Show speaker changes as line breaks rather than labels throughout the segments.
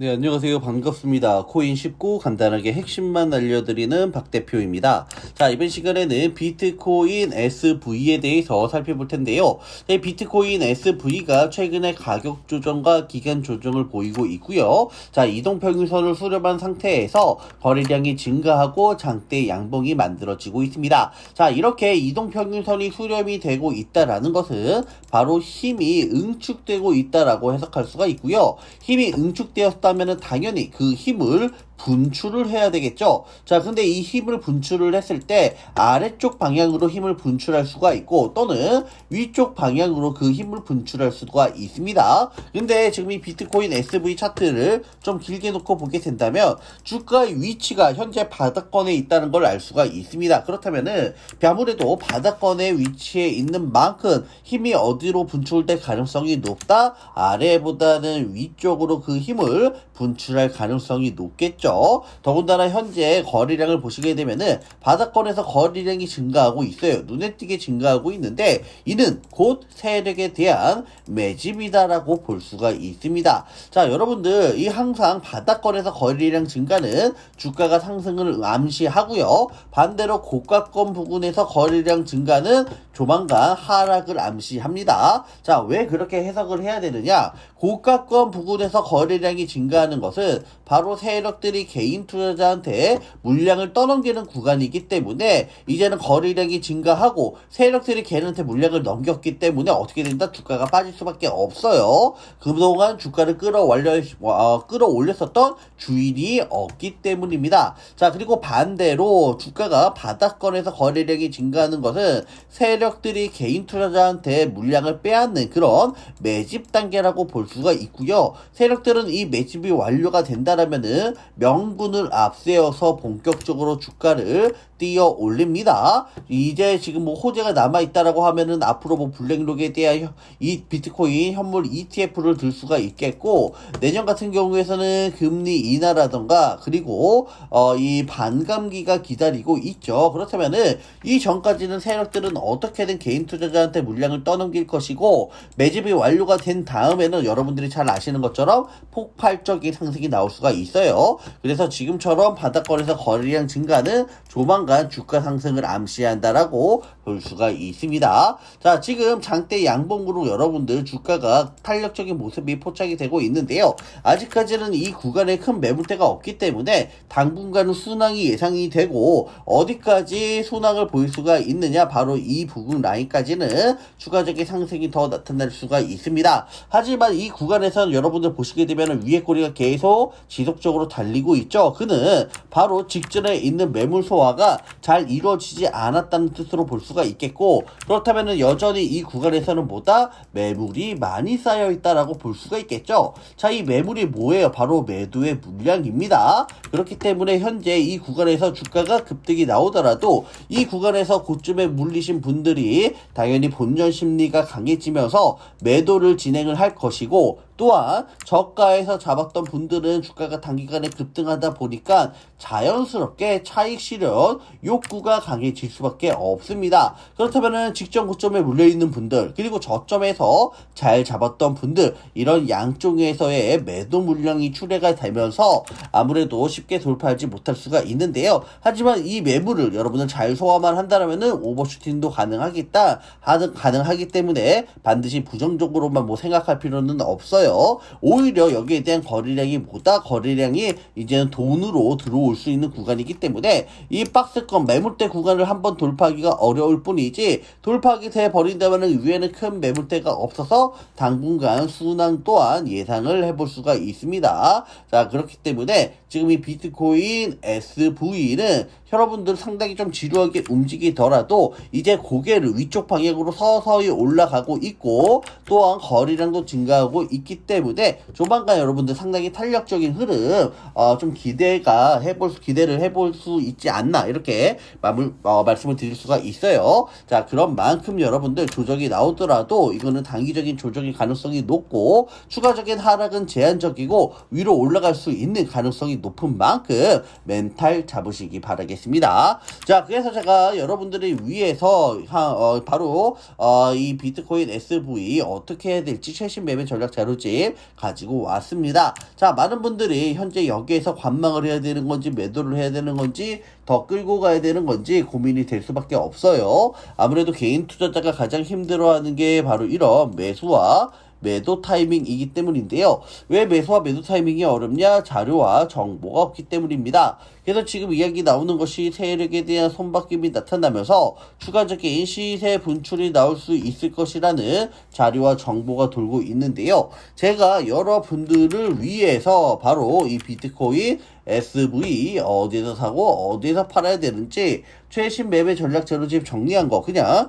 네, 안녕하세요. 반갑습니다. 코인 쉽고 간단하게 핵심만 알려드리는 박 대표입니다. 자, 이번 시간에는 비트코인 SV에 대해서 살펴볼 텐데요. 네, 비트코인 SV가 최근에 가격 조정과 기간 조정을 보이고 있고요. 자, 이동평균선을 수렴한 상태에서 거래량이 증가하고 장대 양봉이 만들어지고 있습니다. 자, 이렇게 이동평균선이 수렴이 되고 있다라는 것은 바로 힘이 응축되고 있다라고 해석할 수가 있고요. 힘이 응축되었다 면 당연히 그 힘을 분출을 해야 되겠죠. 자, 근데 이 힘을 분출을 했을 때 아래쪽 방향으로 힘을 분출할 수가 있고 또는 위쪽 방향으로 그 힘을 분출할 수가 있습니다. 근데 지금 이 비트코인 SV 차트를 좀 길게 놓고 보게 된다면 주가의 위치가 현재 바닥권에 있다는 걸 알 수가 있습니다. 그렇다면은 아무래도 바닥권에 위치해 있는 만큼 힘이 어디로 분출될 가능성이 높다? 아래보다는 위쪽으로 그 힘을 분출할 가능성이 높겠죠. 더군다나 현재 거래량을 보시게 되면은 바닥권에서 거래량이 증가하고 있어요. 눈에 띄게 증가하고 있는데 이는 곧 세력에 대한 매집이다라고 볼 수가 있습니다. 자, 여러분들 이 항상 바닥권에서 거래량 증가는 주가가 상승을 암시하고요. 반대로 고가권 부근에서 거래량 증가는 조만간 하락을 암시합니다. 자, 왜 그렇게 해석을 해야 되느냐? 고가권 부근에서 거래량이 증가하는 것은 바로 세력들이 개인 투자자한테 물량을 떠넘기는 구간이기 때문에 이제는 거래량이 증가하고 세력들이 걔한테 물량을 넘겼기 때문에 어떻게 된다? 주가가 빠질 수밖에 없어요. 그동안 주가를 끌어올려, 어, 끌어올렸었던 주인이 없기 때문입니다. 자, 그리고 반대로 주가가 바닥권에서 거래량이 증가하는 것은 세력 들이 개인 투자자한테 물량을 빼앗는 그런 매집 단계라고 볼 수가 있고요. 세력들은 이 매집이 완료가 된다라면은 명분을 앞세워서 본격적으로 주가를 뛰어 올립니다. 이제 지금 뭐 호재가 남아 있다라고 하면은 앞으로 뭐 블랙록에 대한 이 비트코인 현물 ETF를 들 수가 있겠고 내년 같은 경우에서는 금리 인하라던가 그리고 어 이 반감기가 기다리고 있죠. 그렇다면은 이 전까지는 세력들은 어떻게 든 개인 투자자한테 물량을 떠넘길 것이고 매집이 완료가 된 다음에는 여러분들이 잘 아시는 것처럼 폭발적인 상승이 나올 수가 있어요. 그래서 지금처럼 바닥권에서 거래량 증가는 조만간 주가 상승을 암시한다라고 볼 수가 있습니다. 자, 지금 장대 양봉으로 여러분들 주가가 탄력적인 모습이 포착이 되고 있는데요. 아직까지는 이 구간에 큰 매물대가 없기 때문에 당분간은 순항이 예상이 되고 어디까지 순항을 보일 수가 있느냐 바로 이 부분 라인까지는 추가적인 상승이 더 나타날 수가 있습니다. 하지만 이 구간에서는 여러분들 보시게 되면 위에 꼬리가 계속 지속적으로 달리고 있죠. 그는 바로 직전에 있는 매물 소화가 잘 이루어지지 않았다는 뜻으로 볼 수가 있겠고 그렇다면 여전히 이 구간에서는 보다 매물이 많이 쌓여 있다라고 볼 수가 있겠죠. 자, 이 매물이 뭐예요? 바로 매도의 물량입니다. 그렇기 때문에 현재 이 구간에서 주가가 급등이 나오더라도 이 구간에서 고점에 물리신 분들 이 당연히 본전 심리가 강해지면서 매도를 진행을 할 것이고 또한 저가에서 잡았던 분들은 주가가 단기간에 급등하다 보니까 자연스럽게 차익 실현 욕구가 강해질 수밖에 없습니다. 그렇다면 직전 고점에 물려있는 분들 그리고 저점에서 잘 잡았던 분들 이런 양쪽에서의 매도 물량이 출회가 되면서 아무래도 쉽게 돌파하지 못할 수가 있는데요. 하지만 이 매물을 여러분은 잘 소화만 한다면 오버슈팅도 가능하겠다 가능하기 때문에 반드시 부정적으로만 뭐 생각할 필요는 없어요. 오히려 여기에 대한 거래량이 보다 거래량이 이제는 돈으로 들어올 수 있는 구간이기 때문에 이 박스권 매물대 구간을 한번 돌파하기가 어려울 뿐이지 돌파하게 돼 버린다면 위에는 큰 매물대가 없어서 당분간 순항 또한 예상을 해볼 수가 있습니다. 자 그렇기 때문에 지금 이 비트코인 SV는 여러분들 상당히 좀 지루하게 움직이더라도 이제 고개를 위쪽 방향으로 서서히 올라가고 있고 또한 거리량도 증가하고 있기 때문에 조만간 여러분들 상당히 탄력적인 흐름 어, 좀 기대가 해볼 수- 기대를 해볼 수 있지 않나 이렇게 마물, 어, 말씀을 드릴 수가 있어요. 자 그런 만큼 여러분들 조정이 나오더라도 이거는 단기적인 조정의 가능성이 높고 추가적인 하락은 제한적이고 위로 올라갈 수 있는 가능성이 높은 만큼 멘탈 잡으시기 바라겠습니다. 자 그래서 제가 여러분들이 위에서 하- 어, 바로 어, 이 비트코인 SV 어떻게 해야 될지 최신 매매 전략 자료집 가지고 왔습니다. 자, 많은 분들이 현재 여기에서 관망을 해야 되는 건지 매도를 해야 되는 건지 더 끌고 가야 되는 건지 고민이 될 수밖에 없어요. 아무래도 개인 투자자가 가장 힘들어하는 게 바로 이런 매수와 매도 타이밍이기 때문인데요. 왜 매수와 매도 타이밍이 어렵냐? 자료와 정보가 없기 때문입니다. 그래서 지금 이야기 나오는 것이 세력에 대한 손바뀜이 나타나면서 추가적인 시세 분출이 나올 수 있을 것이라는 자료와 정보가 돌고 있는데요. 제가 여러분들을 위해서 바로 이 비트코인 SV 어디에서 사고 어디에서 팔아야 되는지 최신 매매 전략 자료집 정리한 거 그냥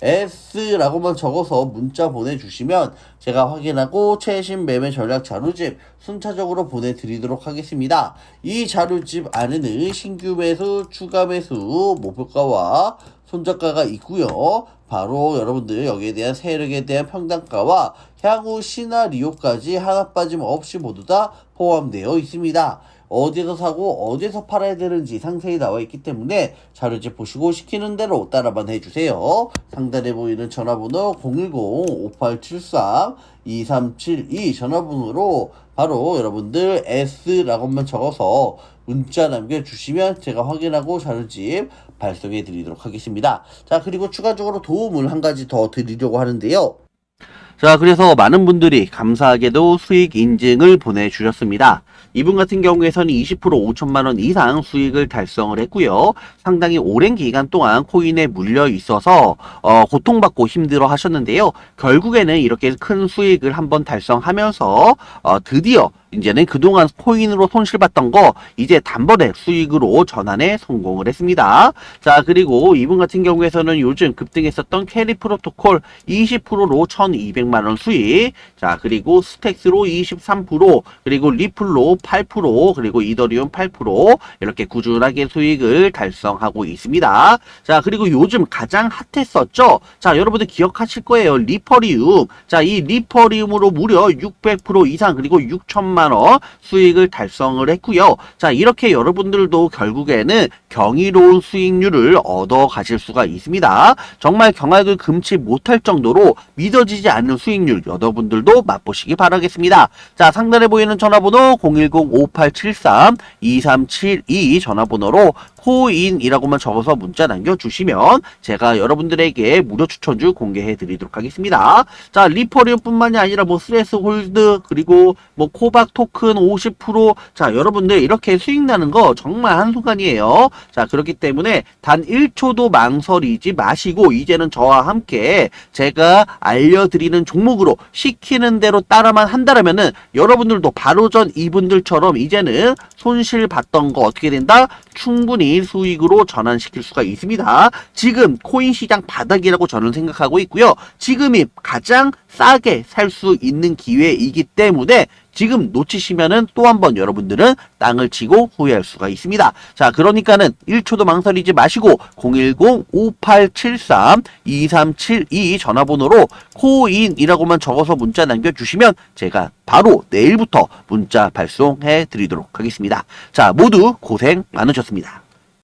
S라고만 적어서 문자 보내주시면 제가 확인하고 최신 매매 전략 자료집 순차적으로 보내드리도록 하겠습니다. 이 자료집 안에는 신규 매수, 추가 매수, 목표가와 손절가가 있고요. 바로 여러분들 여기에 대한 세력에 대한 평단가와 향후 시나리오까지 하나 빠짐없이 모두 다 포함되어 있습니다. 어디서 사고 어디서 팔아야 되는지 상세히 나와 있기 때문에 자료집 보시고 시키는 대로 따라만 해주세요. 상단에 보이는 전화번호 010-5873-2372 전화번호로 바로 여러분들 S라고만 적어서 문자 남겨주시면 제가 확인하고 자료집 발송해 드리도록 하겠습니다. 자, 그리고 추가적으로 도움을 한 가지 더 드리려고 하는데요. 자, 그래서 많은 분들이 감사하게도 수익 인증을 보내주셨습니다. 이분 같은 경우에서는 20% 5천만 원 이상 수익을 달성을 했고요. 상당히 오랜 기간 동안 코인에 물려 있어서 어, 고통받고 힘들어 하셨는데요. 결국에는 이렇게 큰 수익을 한번 달성하면서 어, 드디어 이제는 그동안 코인으로 손실봤던 거 이제 단번에 수익으로 전환에 성공을 했습니다. 자 그리고 이분 같은 경우에서는 요즘 급등했었던 캐리 프로토콜 20%로 1200만원 수익 자 그리고 스택스로 23% 그리고 리플로 8% 그리고 이더리움 8% 이렇게 꾸준하게 수익을 달성하고 있습니다. 자 그리고 요즘 가장 핫했었죠. 자 여러분들 기억하실 거예요. 리퍼리움 자 이 리퍼리움으로 무려 600% 이상 그리고 6 천만 원 수익을 달성을 했고요. 자 이렇게 여러분들도 결국에는 경이로운 수익률을 얻어 가실 수가 있습니다. 정말 경악을 금치 못할 정도로 믿어지지 않는 수익률 여러분들도 맛보시기 바라겠습니다. 자 상단에 보이는 전화번호 010-5873-2372 전화번호로 코인이라고만 적어서 문자 남겨주시면 제가 여러분들에게 무료 추천주 공개해 드리도록 하겠습니다. 자, 리퍼리움 뿐만이 아니라 뭐 스레스 홀드 그리고 뭐 코박 토큰 50% 자, 여러분들 이렇게 수익 나는 거 정말 한순간이에요. 자, 그렇기 때문에 단 1초도 망설이지 마시고 이제는 저와 함께 제가 알려드리는 종목으로 시키는 대로 따라만 한다라면은 여러분들도 바로 전 이분들처럼 이제는 손실 봤던 거 어떻게 된다? 충분히 수익으로 전환시킬 수가 있습니다. 지금 코인 시장 바닥이라고 저는 생각하고 있고요. 지금이 가장 싸게 살 수 있는 기회이기 때문에 지금 놓치시면은 또 한 번 여러분들은 땅을 치고 후회할 수가 있습니다. 자, 그러니까는 1초도 망설이지 마시고 010-5873-2372 전화번호로 코인이라고만 적어서 문자 남겨주시면 제가 바로 내일부터 문자 발송해 드리도록 하겠습니다. 자, 모두 고생 많으셨습니다.